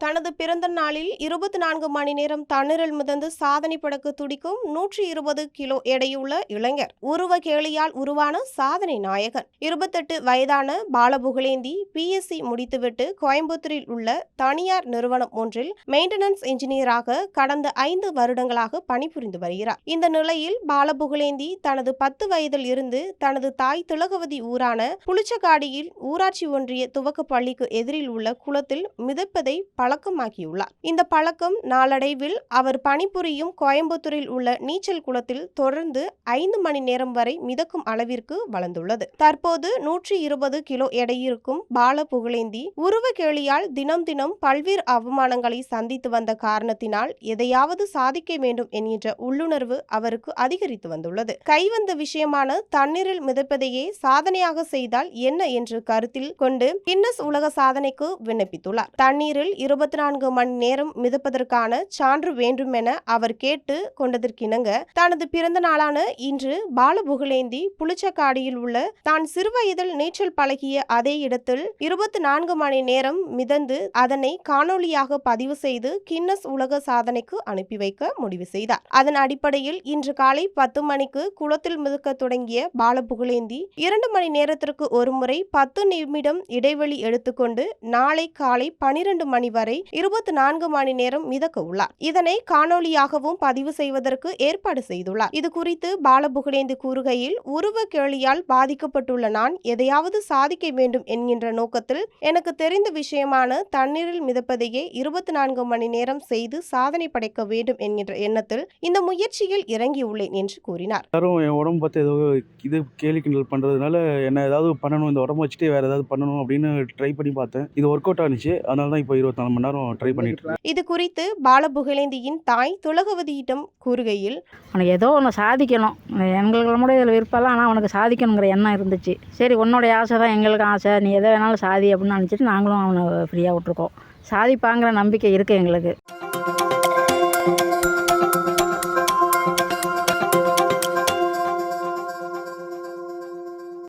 தனது பிறந்த நாளில் இருபத்தி நான்கு மணி நேரம் தண்ணீரில் மிதந்து சாதனை படக்கு துடிக்கும் நூற்றி இருபது கிலோ எடையுள்ள இளைஞர் உருவ கேளியால் உருவான சாதனை நாயகன். இருபத்தெட்டு வயதான பாலபுகழேந்தி பிஎஸ்சி முடித்துவிட்டு கோயம்புத்தூரில் உள்ள தனியார் நிறுவனம் ஒன்றில் மெயின்டெனன்ஸ் இன்ஜினியராக கடந்த ஐந்து வருடங்களாக பணிபுரிந்து வருகிறார். இந்த நிலையில் பாலபுகழேந்தி தனது பத்து வயதில் இருந்து தனது தாய் திலகவதி ஊரான புளிச்சக்காடியில் ஊராட்சி ஒன்றிய துவக்க பள்ளிக்கு எதிரில் உள்ள குளத்தில் மிதப்பதை பழக்கமாக்கியுள்ளார். இந்த பழக்கம் நாளடைவில் அவர் பணிபுரியும் கோயம்புத்தூரில் உள்ள நீச்சல் குளத்தில் தொடர்ந்து ஐந்து மணி நேரம் வரை மிதக்கும் அளவிற்கு வளர்ந்துள்ளது. தற்போது நூற்றி இருபது கிலோ எடையிருக்கும் பால புகழேந்தி உருவ கேளியால் தினம் தினம் பல்வேறு அவமானங்களை சந்தித்து வந்த காரணத்தினால் எதையாவது சாதிக்க வேண்டும் என்கின்ற உள்ளுணர்வு அவருக்கு அதிகரித்து வந்துள்ளது. கைவந்த விஷயமான தண்ணீரில் மிதப்பதையே சாதனையாக செய்தால் என்ன என்று கருத்தில் கொண்டு கின்னஸ் உலக சாதனைக்கு விண்ணப்பித்துள்ளார். தண்ணீரில் இருபத்தி நான்கு மணி நேரம் மிதப்பதற்கான சான்று வேண்டுமென அவர் கேட்டு கொண்டதற்கிணங்க தனது பிறந்த நாளான இன்று பாலபுகழேந்தி புளிச்சக்காடியில் உள்ள தான் சிறுவயதில் நீச்சல் பழகிய அதே இடத்தில் இருபத்தி நான்கு மணி நேரம் மிதந்து அதனை காணொளியாக பதிவு செய்து கின்னஸ் உலக சாதனைக்கு அனுப்பி வைக்க முடிவு செய்தார். அதன் அடிப்படையில் இன்று காலை பத்து மணிக்கு குளத்தில் மிதக்க தொடங்கிய பாலபுகழேந்தி இரண்டு மணி நேரத்திற்கு ஒருமுறை பத்து நிமிடம் இடைவெளி எடுத்துக்கொண்டு நாளை காலை பனிரெண்டு மணி வரை இருபத்தி நான்கு மணி நேரம் மிதக்க உள்ளார். இதனை காணொளியாகவும் பதிவு செய்வதற்கு ஏற்பாடு செய்துள்ளார். இது குறித்து பாலபுகழேந்து கூறுகையில் உருவ கேளியால் பாதிக்கப்பட்டுள்ள நான் எதையாவது சாதிக்க வேண்டும் என்கின்ற நோக்கத்தில் எனக்கு தெரிந்த விஷயமான தண்ணீரில் மிதப்பதையே இருபத்தி நான்கு மணி நேரம் செய்து சாதனை படைக்க வேண்டும் என்கின்ற எண்ணத்தில் இந்த முயற்சியில் இறங்கியுள்ளேன் என்று கூறினார். யாரும் என் உடம்பு பார்த்து ஏதோ இது கேலி கிண்டல் பண்ணுறதுனால என்ன ஏதாவது பண்ணணும் இந்த உடம்பு வச்சுட்டு வேறு ஏதாவது பண்ணணும் அப்படின்னு ட்ரை பண்ணி பார்த்தேன். இது ஒர்க் அவுட் ஆனிச்சு அதனால தான் இப்போ இருபத்தி நாலு மணி நேரம் ட்ரை பண்ணிட்டு இருக்கேன் இது குறித்து பாலபுகழேந்தியின் தாய் துலகவதியிடம் கூறுகையில் அவனுக்கு ஏதோ ஒன்று சாதிக்கணும். எங்களுக்கு கூட இதில் விருப்பம்லாம் ஆனால் அவனுக்கு சாதிக்கணுங்கிற எண்ணம் இருந்துச்சு. சரி உன்னுடைய ஆசை தான் எங்களுக்கு ஆசை. நீ எதை வேணாலும் சாதி அப்படின்னு நினச்சிட்டு நாங்களும் அவனை ஃப்ரீயாக விட்ருக்கோம் சாதிப்பாங்கிற நம்பிக்கை இருக்குது எங்களுக்கு.